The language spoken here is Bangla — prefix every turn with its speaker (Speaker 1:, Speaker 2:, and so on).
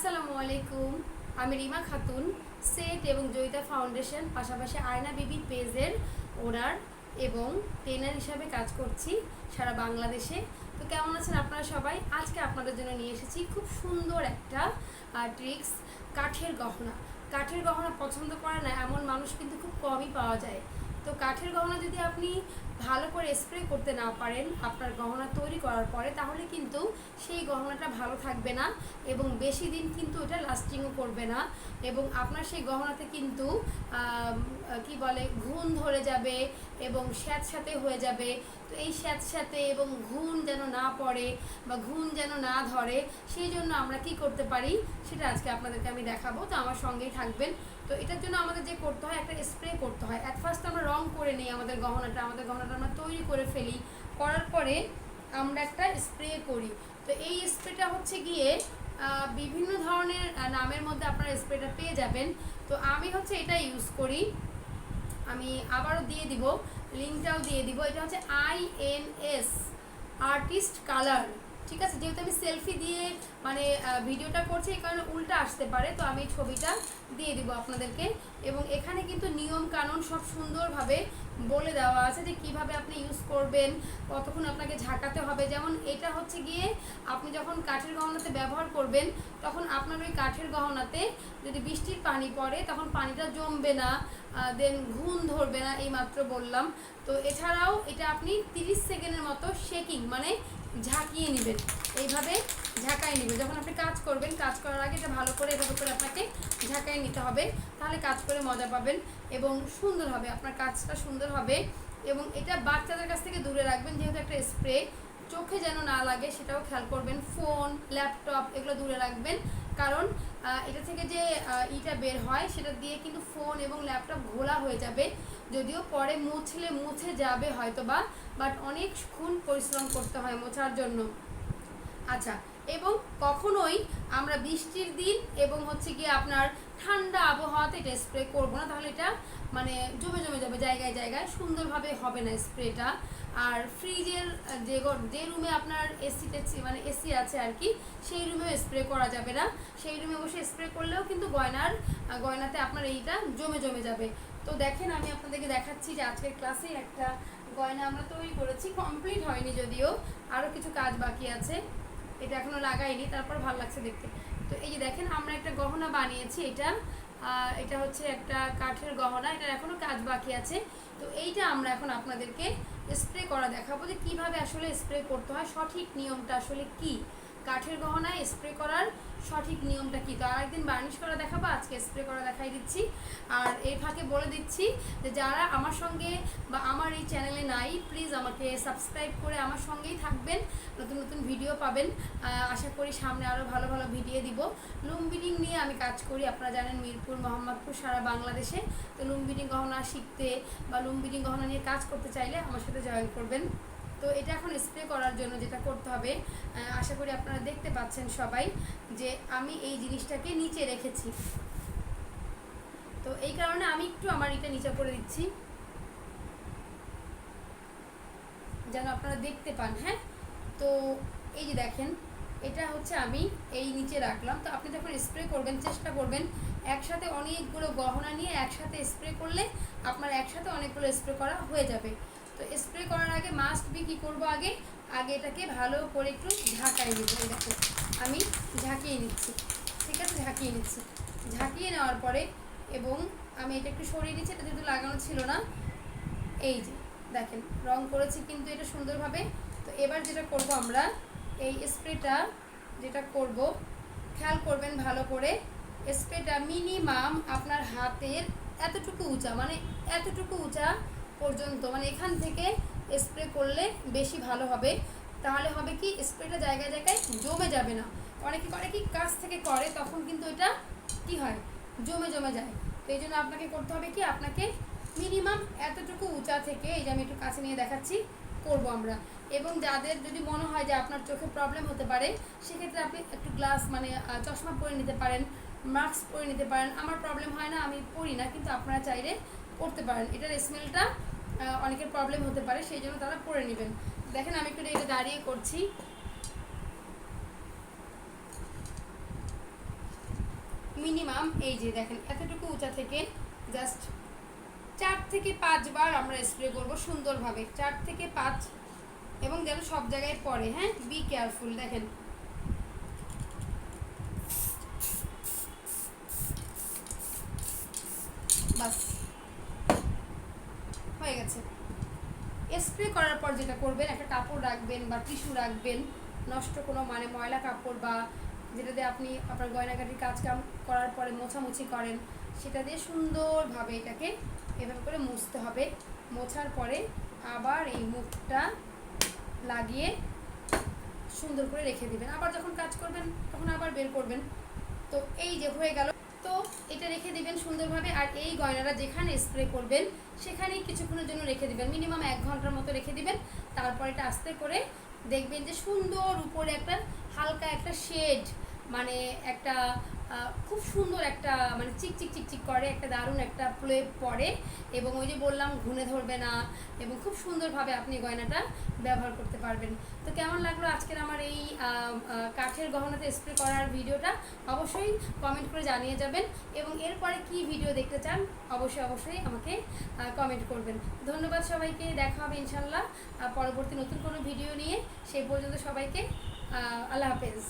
Speaker 1: আসসালামু আলাইকুম। আমি রিমা খাতুন, সেট এবং জয়িতা ফাউন্ডেশন, পাশাপাশি আয়না বিবি পেজের ওনার এবং ট্রেনার হিসাবে কাজ করছি সারা বাংলাদেশে। তো কেমন আছেন আপনারা সবাই? আজকে আপনাদের জন্য নিয়ে এসেছি খুব সুন্দর একটা ট্রিক্স কাঠের গহনা। কাঠের গহনা পছন্দ করে না, এমন মানুষ কিন্তু খুব কমই পাওয়া যায়। তো কাঠের গহনা যদি আপনি ভালো করে স্প্রে করতে না পারেন আপনার গহনা তৈরি করার পরে, তাহলে কিন্তু সেই গহনাটা ভালো থাকবে না এবং বেশি দিন কিন্তু ওটা লাস্টিংও করবে না এবং আপনার সেই গহনাতে কিন্তু কি বলে, ঘুণ ধরে যাবে এবং স্যাঁতস্যাঁতে হয়ে যাবে। তো এই স্যাঁতস্যাঁতে এবং ঘুণ যেন না পড়ে বা ঘুণ যেন না ধরে, সেই জন্য আমরা কি করতে পারি সেটা আজকে আপনাদেরকে আমি দেখাবো। তো আমার সঙ্গেই থাকবেন তো এটার জন্য আমাদের যে করতে হয়, একটা স্প্রে করতে হয়। অ্যাট ফার্স্ট আমরা রং করে নিই আমাদের গহনাটা আমাদের গহনাটা আমরা তৈরি করে ফেলি। করার পরে আমরা একটা স্প্রে করি। তো এই স্প্রেটা হচ্ছে গিয়ে বিভিন্ন ধরনের নামের মধ্যে আপনারা স্প্রেটা পেয়ে যাবেন। তো আমি হচ্ছে এটা ইউজ করি। আমি আবারও দিয়ে দিব লিঙ্কটাও দিয়ে দিব। এটা হচ্ছে I N S artist colour ঠিক আছে, যেহেতু আমি সেলফি দিয়ে মানে ভিডিওটা করছি, এই কারণে উল্টা আসতে পারে, তো আমি ছবিটা দিয়ে দিব আপনাদেরকে। এবং এখানে কিন্তু নিয়ম কানুন সব সুন্দরভাবে বলে দেওয়া আছে যে কীভাবে আপনি ইউজ করবেন, কতক্ষণ আপনাকে ঝাঁকাতে হবে। যেমন এটা হচ্ছে গিয়ে, আপনি যখন কাঠের গহনাতে ব্যবহার করবেন, তখন আপনার ওই কাঠের গহনাতে যদি বৃষ্টির পানি পড়ে, তখন পানিটা জমবে না দেন ঘুণ ধরবে না এই মাত্র বললাম। তো এছাড়াও এটা আপনি 30 সেকেন্ডের মতো শেকিং মানে ঝাঁকিয়ে নেবেন। এইভাবে ঝাঁকাই নেবেন। যখন আপনি কাজ করবেন, কাজ করার আগে এটা ভালো করে এভাবে করে আপনাকে ঝাঁকাই নিতে হবে। তাহলে কাজ করে মজা পাবেন এবং সুন্দর হবে, আপনার কাজটা সুন্দর হবে এবং এটা বাচ্চাদের কাছ থেকে দূরে রাখবেন, যেহেতু একটা স্প্রে। চোখে যেন না লাগে, সেটাও খেয়াল করবেন। ফোন, ল্যাপটপ, এগুলো দূরে রাখবেন। কারণ এটা থেকে যে ইটা বের হয়, সেটা দিয়ে কিন্তু ফোন এবং ল্যাপটপ ঘোলা হয়ে যাবে। যদিও পরে মুছলে মুছে যাবে হয়তো বা বাট অনেকক্ষণ পরিশ্রম করতে হয় মোছার জন্য। আচ্ছা এবং কখনোই আমরা বৃষ্টির দিন এবং হচ্ছে কি আপনার ঠান্ডা আবহাওয়াতে এটা স্প্রে করব না। তাহলে এটা মানে জমে জমে যাবে, জায়গায় জায়গায়। সুন্দরভাবে হবে না স্প্রেটা। আর ফ্রিজের যে যে রুমে আপনার এসি টেসি মানে এসি আছে আর কি, সেই রুমেও স্প্রে করা যাবে না। সেই রুমে বসে স্প্রে করলেও কিন্তু গয়নার গয়নাতে আপনার এইটা জমে জমে যাবে। তো দেখেন, আমি আপনাদেরকে দেখাচ্ছি যে আজকের ক্লাসে একটা গয়না আমরা তৈরি করেছি কমপ্লিট হয়নি যদিও আরও কিছু কাজ বাকি আছে। এটা এখনও লাগাইনি, তারপর ভালো লাগছে দেখতে। তো এই যে দেখেন, আমরা একটা গহনা বানিয়েছি, এটা এটা হচ্ছে একটা কাঠের গহনা এটা এখনও কাজ বাকি আছে। তো এইটা আমরা এখন আপনাদেরকে স্প্রে করা দেখাবো যে কীভাবে আসলে স্প্রে করতে হয়, সঠিক নিয়মটা আসলে কি? কাঠের গহনায় স্প্রে করার সঠিক নিয়মটা কি? তো আর একদিন বার্নিশ করা দেখাবো, আজকে স্প্রে করা দেখাই দিচ্ছি। আর এই ফাঁকে বলে দিচ্ছি যে যারা আমার সঙ্গে বা আমার এই চ্যানেলে নাই প্লিজ আমাকে সাবস্ক্রাইব করে আমার সঙ্গেই থাকবেন, নতুন নতুন ভিডিও পাবেন। আশা করি সামনে আরও ভালো ভালো ভিডিও দিব। লুম্বিডিং নিয়ে আমি কাজ করি, আপনারা জানেন মিরপুর, মোহাম্মদপুর, সারা বাংলাদেশে। তো লুম্বিডিং গহনা শিখতে বা লুম্বিডিং গহনা নিয়ে কাজ করতে চাইলে আমার সাথে জয়েন করবেন। তো এটা এখন স্প্রে করার জন্য যেটা করতে হবে আশা করি আপনারা দেখতে পাচ্ছেন সবাই যে আমি এই জিনিসটাকে নিচে রেখেছি। তো এই কারণে আমি একটু আমার এটা নিচে করে দিচ্ছি। যেন আপনারা দেখতে পান হ্যাঁ? তো এই যে দেখেন, এটা হচ্ছে আমি এই নিচে রাখলাম। তো আপনি যখন স্প্রে করবেন, চেষ্টা করবেন একসাথে অনেকগুলো গহনা নিয়ে একসাথে স্প্রে করলে আপনার একসাথে অনেকগুলো স্প্রে করা হয়ে যাবে। তো স্প্রে করার আগে মাস্ট বি কী করব আগে? আগে এটাকে ভালো করে একটু ঝাঁকাই নেব। দেখো, আমি ঝাঁকিয়ে নিচ্ছি। ঠিক আছে? ঝাঁকিয়ে নিচ্ছি। ঝাঁকিয়ে নেওয়ার পরে এবং আমি এটা একটু সরিয়ে নিচ্ছি, এটা যেহেতু লাগানো ছিল না, এই যে দেখেন, রং করেছি কিন্তু এটা সুন্দরভাবে। তো এবার যেটা করব আমরা, এই স্প্রেটা যেটা করব, খেয়াল করবেন ভালো করে স্প্রেটা মিনিমাম আপনার হাতের এতটুকু উঁচা মানে এতটুকু উঁচা পর্যন্ত মানে এখান থেকে স্প্রে করলে বেশি ভালো হবে। তাহলে হবে কি স্প্রেটা জায়গায় জায়গায় জমে যাবে না। অনেকে করে কি, কাছ থেকে করে, তখন কিন্তু এটা কি হয়? জমে জমে যায়। তো এই জন্য আপনাকে করতে হবে কি, আপনাকে মিনিমাম এতটুকু উঁচা থেকে, এই যে আমি একটু কাছে নিয়ে দেখাচ্ছি, করব আমরা। এবং যাদের যদি মনে হয় যে আপনার চোখে প্রবলেম হতে পারে, সেক্ষেত্রে আপনি একটু গ্লাস মানে চশমা পরে নিতে পারেন মাস্ক পরে নিতে পারেন। আমার প্রবলেম হয় না, আমি পরি না, কিন্তু আপনারা চাইলে করতে পারেন। এটার স্মেলটা অনেকের প্রবলেম হতে পারে, সেই জন্য তারা পরে নেবেন। দেখেন আমি একটু এটা দাঁড়িয়ে করছি। মিনিমাম এই যে দেখেন, এতটুকু উঁচা থেকে জাস্ট চার থেকে পাঁচবার আমরা স্প্রে করব সুন্দরভাবে। চার থেকে পাঁচ এবং যেন সব জায়গায় পড়ে হ্যাঁ? বি কেয়ারফুল দেখেন। করার পর যেটা করবেন, একটা কাপড় রাখবেন বা টিস্যু রাখবেন, নষ্ট কোনো মানে ময়লা কাপড় বা যেটা দিয়ে আপনি আপনার গয়নাগাটির কাজ কাম করার পরে মোছামুছি করেন, সেটা দিয়ে সুন্দরভাবে এটাকে এভাবে করে মুছতে হবে। মোছার পরে আবার এই মুখটা লাগিয়ে সুন্দর করে রেখে দিবেন। আবার যখন কাজ করবেন, তখন আবার বের করবেন। তো এই যে হয়ে গেল এটা রেখে দিবেন সুন্দরভাবে আর এই গয়নাটা যেখানে স্প্রে করবেন, সেখানেই কিছুক্ষণের জন্য রেখে দিবেন। মিনিমাম এক ঘণ্টার মতো রেখে দিবেন। তারপর এটা আস্তে করে দেখবেন যে সুন্দর উপরে একটা হালকা একটা শেড মানে একটা খুব সুন্দর একটা মানে চিক চিক চিক চিক করে, একটা দারুণ একটা প্লে পড়ে। এবং ওই যে বললাম ঘুনে ধরবে না। এবং খুব সুন্দরভাবে আপনি গয়নাটা ব্যবহার করতে পারবেন। তো কেমন লাগল আজকের আমার এই কাঠের গহনাতে স্প্রে করার ভিডিওটা? অবশ্যই কমেন্ট করে জানিয়ে যাবেন। এবং এরপরে কি ভিডিও দেখতে চান, অবশ্যই অবশ্যই আমাকে কমেন্ট করবেন। ধন্যবাদ সবাইকে। দেখা হবে ইনশাল্লাহ পরবর্তী নতুন কোনো ভিডিও নিয়ে। সেই পর্যন্ত সবাইকে আল্লাহ হাফেজ।